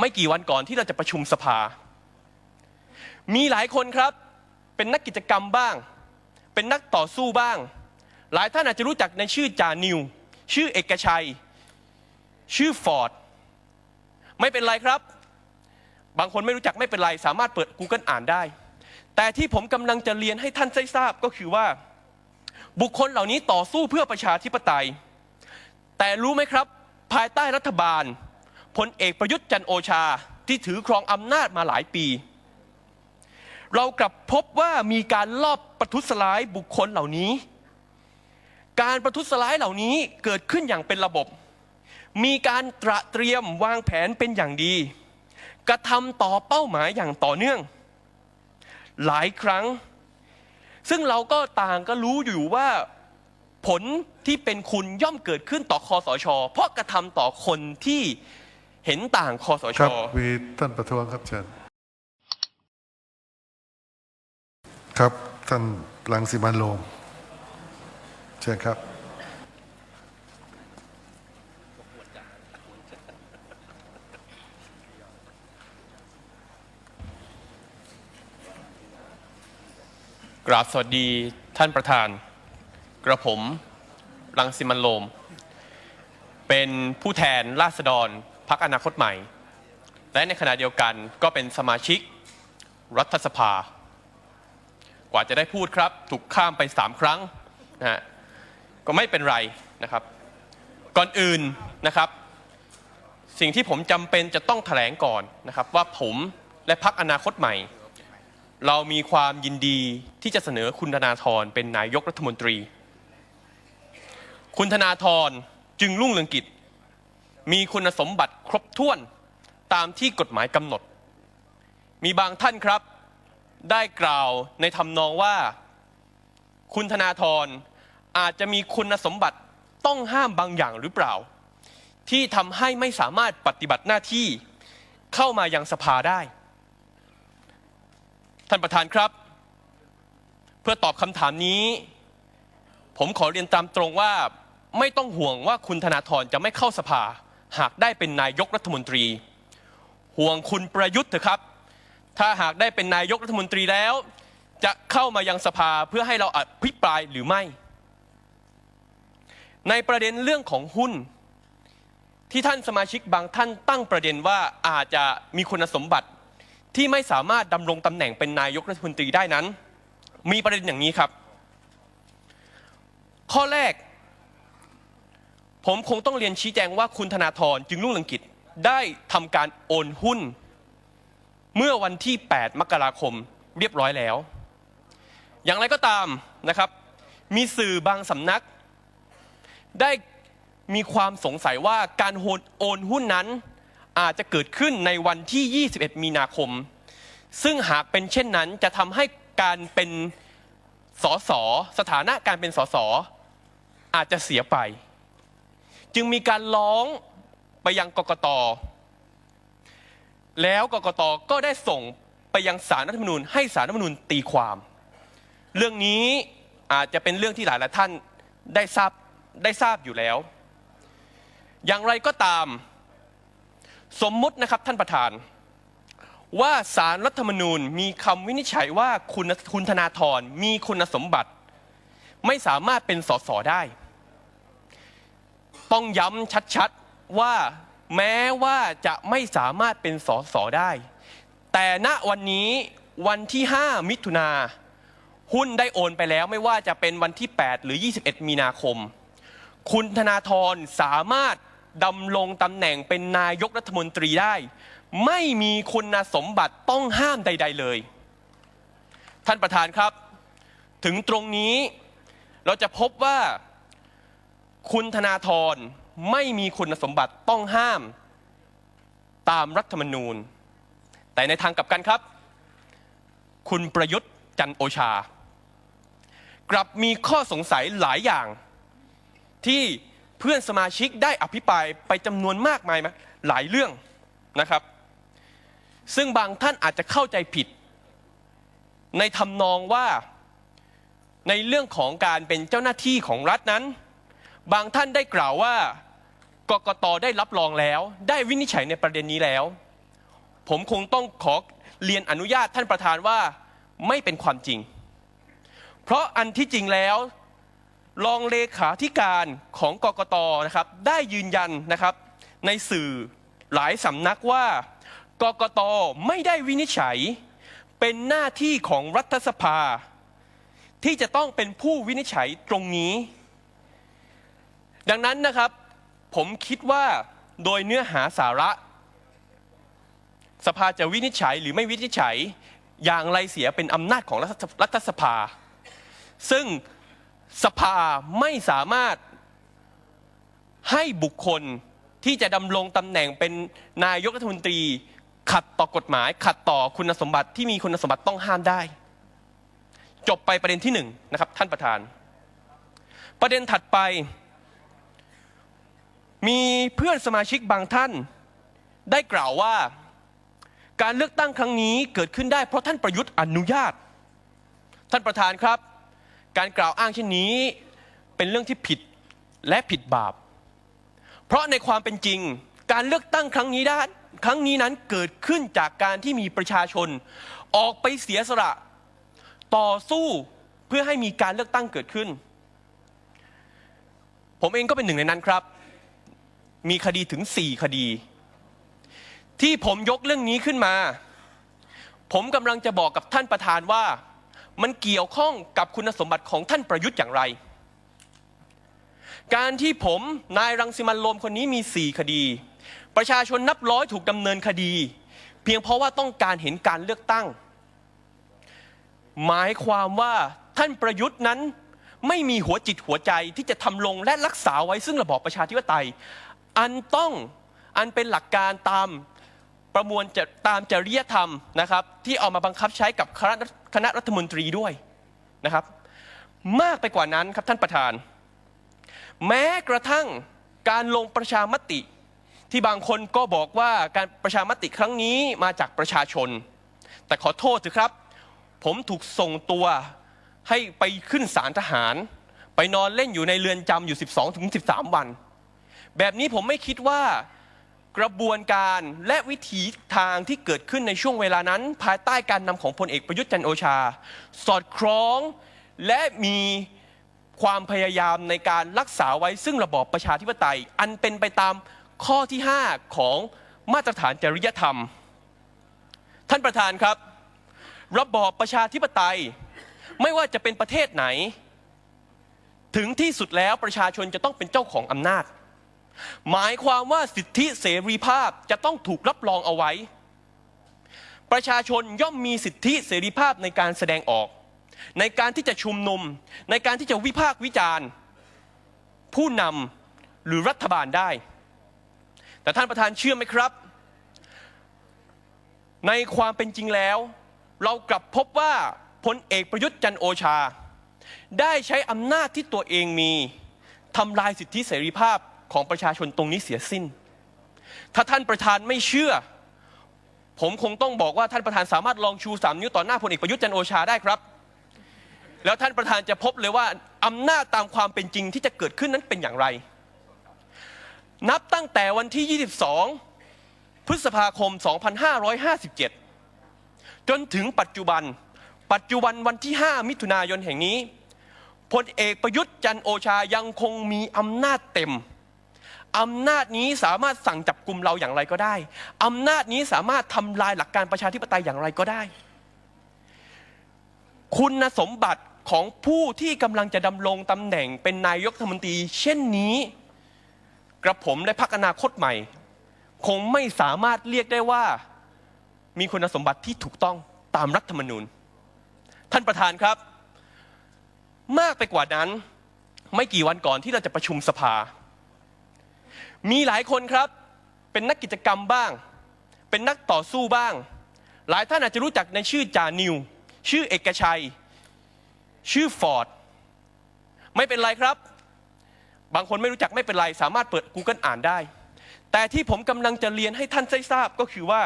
ไม่กี่วันก่อนที่เราจะประชุมสภา มีหลายคนครับ เป็นนักกิจกรรมบ้าง เป็นนักต่อสู้บ้าง หลายท่านอาจจะรู้จักในชื่อจานิว ชื่อเอกชัย ชื่อฟอร์ด ไม่เป็นไรครับ บางคนไม่รู้จักไม่เป็นไร สามารถเปิด Google อ่านได้ แต่ที่ผมกำลังจะเรียนให้ท่านได้ทราบก็คือว่า บุคคลเหล่านี้ต่อสู้เพื่อประชาธิปไตย แต่รู้ไหมครับ ภายใต้รัฐบาล พลเอกประยุทธ์จันโอชาที่ถือครองอำนาจมาหลายปี เรากลับพบว่ามีการลอบประทุษร้ายบุคคลเหล่านี้ การประทุษร้ายเหล่านี้เกิดขึ้นอย่างเป็นระบบ มีการตระเตรียมวางแผนเป็นอย่างดี กระทำต่อเป้าหมายอย่างต่อเนื่อง หลายครั้ง ซึ่งเราก็ต่างก็รู้อยู่ว่าผลที่เป็นคุณย่อมเกิดขึ้นต่อคอสชเพราะกระทำต่อคนที่ เห็นต่างคอสช ครับมีท่านประท้วงครับเชิญครับท่านรังสิมันต์โรมเชิญครับ กราบสวัสดีท่านประธาน กระผมรังสิมันต์โรมเป็นผู้แทนราษฎร พักอนาคตใหม่ และในขณะเดียวกันก็เป็นสมาชิกรัฐสภา กว่าจะได้พูดครับ ถูกข้ามไปสามครั้งนะฮะก็ไม่เป็นไรนะครับ ก่อนอื่นนะครับ สิ่งที่ผมจำเป็นจะต้องแถลงก่อนนะครับ ว่าผมและพักอนาคตใหม่ เรามีความยินดีที่จะเสนอคุณธนาธรเป็นนายกรัฐมนตรี คุณธนาธรจึงรุ่งเรืองกิจ มีคุณสมบัติครบถ้วนตามที่กฎหมายกำหนด มีบางท่านครับ ได้กล่าวในทำนองว่า คุณธนาธรอาจจะมีคุณสมบัติต้องห้ามบางอย่างหรือเปล่า ที่ทำให้ไม่สามารถปฏิบัติหน้าที่เข้ามายังสภาได้ ท่านประธานครับ เพื่อตอบคำถามนี้ ผมขอเรียนตามตรงว่าไม่ต้องห่วงว่าคุณธนาธรจะไม่เข้าสภา หากได้เป็นนายกรัฐมนตรี ห่วงคุณประยุทธ์เถอะครับ ถ้าหากได้เป็นนายกรัฐมนตรีแล้ว จะเข้ามายังสภาเพื่อให้เราอภิปรายหรือไม่ ในประเด็นเรื่องของหุ้น ที่ท่านสมาชิกบางท่านตั้งประเด็นว่าอาจจะมีคุณสมบัติที่ไม่สามารถดำรงตำแหน่งเป็นนายกรัฐมนตรีได้นั้น มีประเด็นอย่างนี้ครับ ข้อแรก ผมคงต้องเรียนชี้แจงว่าคุณธนาธรจึงรุ่งเรืองกิจได้ทำการโอนหุ้น เมื่อวันที่ 8 มกราคมเรียบร้อยแล้ว อย่างไรก็ตามนะครับ มีสื่อบางสำนัก ได้มีความสงสัยว่าการโอนหุ้นนั้นอาจจะเกิดขึ้นในวันที่ 21 มีนาคม ซึ่งหากเป็นเช่นนั้นจะทำให้การเป็นสสสถานะการเป็นสสอาจจะเสียไป จึงมีการร้องไปยังกกต แล้วกกตก็ได้ส่งไปยังสารรัฐธรรมนูญให้สารรัฐธรรมนูญตีความ เรื่องนี้อาจจะเป็นเรื่องที่หลายหลายท่านได้ทราบได้ทราบอยู่แล้ว อย่างไรก็ตาม สมมุตินะครับท่านประธาน ว่าสารรัฐธรรมนูญมีคำวินิจฉัยว่าคุณคุณธนาธรมีคุณสมบัติ ไม่สามารถเป็นสสได้ ต้องย้ำชัดๆว่าแม้ว่าจะไม่สามารถเป็นสสได้ แต่ณวันนี้วันที่ 5 มิถุนาหุ้นได้โอนไปแล้วไม่ว่าจะเป็นวันที่ 8 หรือ 21 มีนาคม คุณธนาธรสามารถดำรงตำแหน่งเป็นนายกรัฐมนตรีได้ ไม่มีคุณสมบัติต้องห้ามใด ๆเลย ท่านประธานครับ ถึงตรงนี้เราจะพบว่า คุณธนาธรไม่มีคุณสมบัติต้องห้ามตามรัฐธรรมนูญ แต่ในทางกลับกันครับ คุณประยุทธ์จันโอชา กลับมีข้อสงสัยหลายอย่าง ที่เพื่อนสมาชิกได้อภิปรายไปจำนวนมากมายมหลายเรื่องนะครับ ซึ่งบางท่านอาจจะเข้าใจผิด ในทำนองว่าในเรื่องของการเป็นเจ้าหน้าที่ของรัฐนั้น บางท่านได้กล่าวว่ากกตได้รับรองแล้ว ได้วินิจฉัยในประเด็นนี้แล้ว ผมคงต้องขอเรียนอนุญาตท่านประธานว่าไม่เป็นความจริง เพราะอันที่จริงแล้วรองเลขาธิการของกกตนะครับได้ยืนยันนะครับ ในสื่อหลายสำนักว่ากกตไม่ได้วินิจฉัย เป็นหน้าที่ของรัฐสภา ที่จะต้องเป็นผู้วินิจฉัยตรงนี้ ดังนั้นนะครับ ผมคิดว่าโดยเนื้อหาสาระ สภาจะวินิจฉัยหรือไม่วินิจฉัยอย่างไรเสียเป็นอำนาจของรัฐสภา ซึ่งสภาไม่สามารถให้บุคคลที่จะดำรงตำแหน่งเป็นนายกรัฐมนตรี ขัดต่อกฎหมาย ขัดต่อคุณสมบัติที่มีคุณสมบัติต้องห้ามได้ จบไปประเด็นที่หนึ่งนะครับท่านประธาน ประเด็นถัดไป มีเพื่อนสมาชิกบางท่าน ได้กล่าวว่า การเลือกตั้งครั้งนี้เกิดขึ้นได้เพราะท่านประยุทธ์อนุญาต ท่านประธานครับ การกล่าวอ้างเช่นนี้เป็นเรื่องที่ผิดและผิดบาป เพราะในความเป็นจริง การเลือกตั้งครั้งนี้ได้ครั้งนี้นั้นเกิดขึ้นจากการที่มีประชาชน ออกไปเสียสละต่อสู้เพื่อให้มีการเลือกตั้งเกิดขึ้น ผมเองก็เป็นหนึ่งในนั้นครับ มีคดีถึง 4 คดี ที่ผมยกเรื่องนี้ขึ้นมา ผมกำลังจะบอกกับท่านประธานว่า มันเกี่ยวข้องกับคุณสมบัติของท่านประยุทธ์อย่างไร การที่ผมนายรังสิมันโรมคนนี้มี 4 คดี ประชาชนนับร้อยถูกดำเนินคดี เพียงเพราะว่าต้องการเห็นการเลือกตั้ง หมายความว่าท่านประยุทธ์นั้นไม่มีหัวจิตหัวใจที่จะทำลงและรักษาไว้ซึ่งระบอบประชาธิปไตย อันต้องอันเป็นหลักการตามประมวลจะตามจริยธรรมนะครับ ที่เอามาบังคับใช้กับคณะคณะรัฐมนตรีด้วยนะครับ มากไปกว่านั้นครับท่านประธาน แม้กระทั่งการลงประชามติ ที่บางคนก็บอกว่าการประชามติครั้งนี้มาจากประชาชน แต่ขอโทษเถอะครับ ผมถูกส่งตัวให้ไปขึ้นศาลทหาร ไปนอนเล่นอยู่ในเรือนจำอยู่ 12-13 วัน แบบนี้ผมไม่คิดว่ากระบวนการและวิถีทางที่เกิดขึ้นในช่วงเวลานั้น ภายใต้การนำของพลเอกประยุทธ์จันโอชา สอดคล้องและมีความพยายามในการรักษาไว้ซึ่งระบอบประชาธิปไตย อันเป็นไปตามข้อที่ 5 ของมาตรฐานจริยธรรม ท่านประธานครับ ระบอบประชาธิปไตย ไม่ว่าจะเป็นประเทศไหน ถึงที่สุดแล้วประชาชนจะต้องเป็นเจ้าของอำนาจ หมายความว่าสิทธิเสรีภาพจะต้องถูกรับรองเอาไว้ ประชาชนย่อมมีสิทธิเสรีภาพในการแสดงออก ในการที่จะชุมนุม ในการที่จะวิพากษ์วิจารณ์ ผู้นำหรือรัฐบาลได้ แต่ท่านประธานเชื่อไหมครับ ในความเป็นจริงแล้ว เรากลับพบว่าพลเอกประยุทธ์จันโอชา ได้ใช้อำนาจที่ตัวเองมีทำลายสิทธิเสรีภาพ ของประชาชนตรงนี้เสียสิ้น ถ้าท่านประธานไม่เชื่อ ผมคงต้องบอกว่าท่านประธานสามารถลองชูสามนิ้วต่อหน้าพลเอกประยุทธ์จันโอชาได้ครับ แล้วท่านประธานจะพบเลยว่าอำนาจตามความเป็นจริงที่จะเกิดขึ้นนั้นเป็นอย่างไร นับตั้งแต่วันที่ 22 พฤษภาคม 2557 จนถึงปัจจุบัน ปัจจุบันวันที่ 5 มิถุนายนแห่งนี้พลเอกประยุทธ์จันโอชายังคงมีอำนาจเต็ม อำนาจนี้สามารถสั่งจับกลุ่มเราอย่างไรก็ได้ อำนาจนี้สามารถทำลายหลักการประชาธิปไตยอย่างไรก็ได้ คุณสมบัติของผู้ที่กำลังจะดำรงตำแหน่งเป็นนายกรัฐมนตรีเช่นนี้ กระผมและพรรคอนาคตใหม่ คงไม่สามารถเรียกได้ว่ามีคุณสมบัติที่ถูกต้องตามรัฐธรรมนูญ ท่านประธานครับ มากไปกว่านั้น ไม่กี่วันก่อนที่เราจะประชุมสภา มีหลายคนครับ เป็นนักกิจกรรมบ้าง เป็นนักต่อสู้บ้าง หลายท่านอาจจะรู้จักในชื่อจานิว ชื่อเอกชัย ชื่อฟอร์ด ไม่เป็นไรครับ บางคนไม่รู้จักไม่เป็นไร สามารถเปิด Google อ่านได้ แต่ที่ผมกำลังจะเรียนให้ท่านได้ทราบก็คือว่า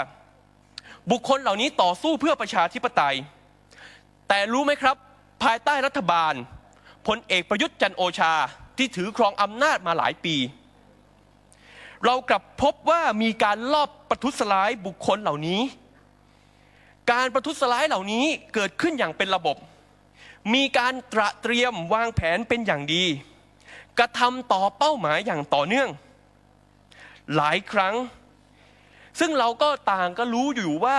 บุคคลเหล่านี้ต่อสู้เพื่อประชาธิปไตย แต่รู้ไหมครับ ภายใต้รัฐบาลพลเอกประยุทธ์จันโอชาที่ถือครองอำนาจมาหลายปี เรากลับพบว่ามีการลอบประทุษร้ายบุคคลเหล่านี้ การประทุษร้ายเหล่านี้เกิดขึ้นอย่างเป็นระบบ มีการตระเตรียมวางแผนเป็นอย่างดี กระทำต่อเป้าหมายอย่างต่อเนื่อง หลายครั้ง ซึ่งเราก็ต่างก็รู้อยู่ว่า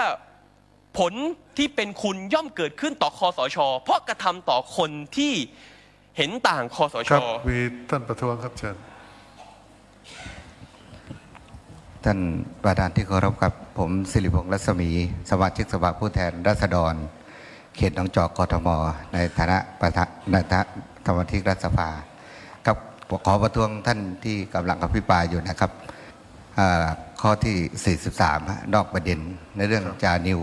ผลที่เป็นคุณย่อมเกิดขึ้นต่อคอสช เพราะกระทำต่อคนที่เห็นต่างคอสช ครับมีท่านประท้วงครับเชิญ ท่านประธานที่เคารพครับผมสิริพงษ์รัศมี สมาชิกสภาผู้แทนราษฎร เขตหนองจอกกทม ในฐานะประธานในฐานะสมาชิกรัฐสภากับขอประท้วงท่านที่กำลังอภิปรายอยู่นะครับข้อที่ 43ฮะนอกประเด็นในเรื่องจานิว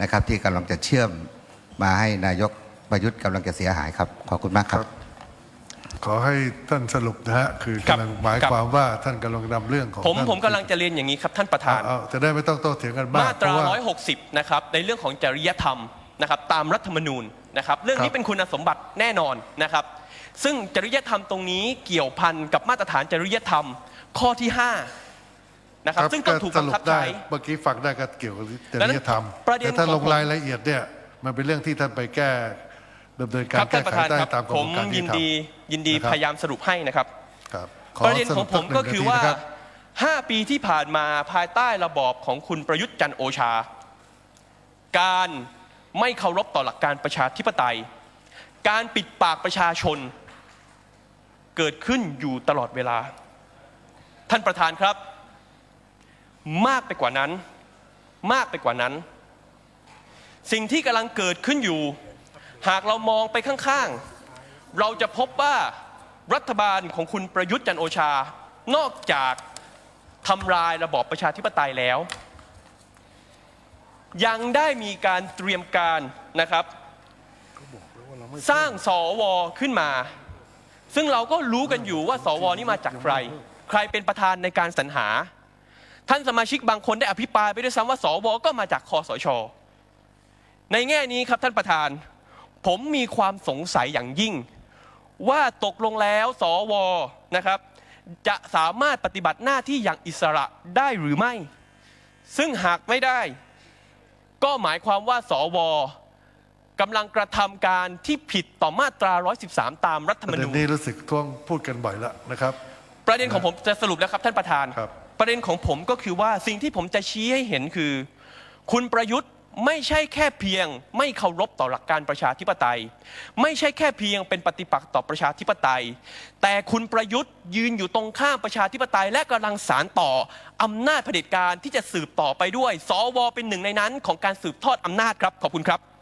นะครับ ที่กำลังจะเชื่อมมาให้นายกประยุทธ์กำลังจะเสียหายครับ ขอบคุณมากครับ ขอให้ท่านสรุปนะฮะคือครับกำลังหมายครับความว่าท่านกำลังนำเรื่องของผมท่านผมกำลังจะเรียนอย่างนี้ครับท่านประธานเอาเอาจะได้ไม่ต้องโต้เถียงกันมากมาตรา เพะว่ 160 นะครับ ในเรื่องของจริยธรรมนะครับ ตามรัฐธรรมนูญนะครับ เรื่องนี้ครับ เป็นคุณสมบัติแน่นอนนะครับ ซึ่งจริยธรรมตรงนี้เกี่ยวพันกับมาตรฐานจริยธรรมข้อที่ 5 นะครับ ซึ่งต้องถูกสบังรุคับปได้ใช้ เมื่อกี้ฟังได้ก็เกี่ยวกับจดังนั้รินยธรรมประเด็นแต่ถ้าของลงผม รายละเอียดเนี่ยมันเป็นเรื่องที่ท่านไปแก้ ดำเนินคการรับแก้ท่านประธานไขได้ครับตามกระผบวมนการที่ยินทำดียินดีนะครับ พยายามสรุปให้นะครับ ครับขอประเด็นสขรุองปผมสัหนึ่ก็คือว่านทีนะรับ5 ปีที่ผ่านมาภายใต้ระบอบของคุณประยุทธ์จันทร์โอชา การไม่เคารพต่อหลักการประชาธิปไตย การปิดปากประชาชน เกิดขึ้นอยู่ตลอดเวลา ท่านประธานครับ มากไปกว่านั้น มากไปกว่านั้น สิ่งที่กำลังเกิดขึ้นอยู่ หากเรามองไปข้างๆ เราจะพบว่ารัฐบาลของคุณประยุทธ์จันโอชา นอกจากทำลายระบอบประชาธิปไตยแล้ว ยังได้มีการเตรียมการนะครับ สร้างสวขึ้นมา ซึ่งเราก็รู้กันอยู่ว่า สวนี่มาจากใคร ใครเป็นประธานในการสรรหา ท่านสมาชิกบางคนได้อภิปรายไปด้วยซ้ำว่า สวก็มาจากคอสช ในแง่นี้ครับท่านประธาน ผมมีความสงสัยอย่างยิ่ง ว่าตกลงแล้วสวนะครับ จะสามารถปฏิบัติหน้าที่อย่างอิสระได้หรือไม่ ซึ่งหากไม่ได้ ก็หมายความว่าสวกำลังกระทำการที่ผิดต่อมาตรา 113 ตามรัฐธรปรมระเด็นูนญนี้รู้สึกท่วงพูดกันบ่อยแล้วนะครับ ประเด็นของผมจะสรุปแล้วครับท่านประธานครับประเด็นของผมก็คือว่าสิ่งที่ผมจะชี้ให้เห็นคือ คุณประยุทธ์ ไม่ใช่แค่เพียง ไม่เคารพต่อหลักการประชาธิปไตย ไม่ใช่แค่เพียงเป็นปฏิปักษ์ต่อประชาธิปไตย แต่คุณประยุทธ์ยืนอยู่ตรงข้ามประชาธิปไตย และกำลังสารต่ออำนาจเผด็จการที่จะสืบต่อไปด้วย สวเป็นหนึ่งในนั้นของการสืบทอดอำนาจครับขอบคุณครับ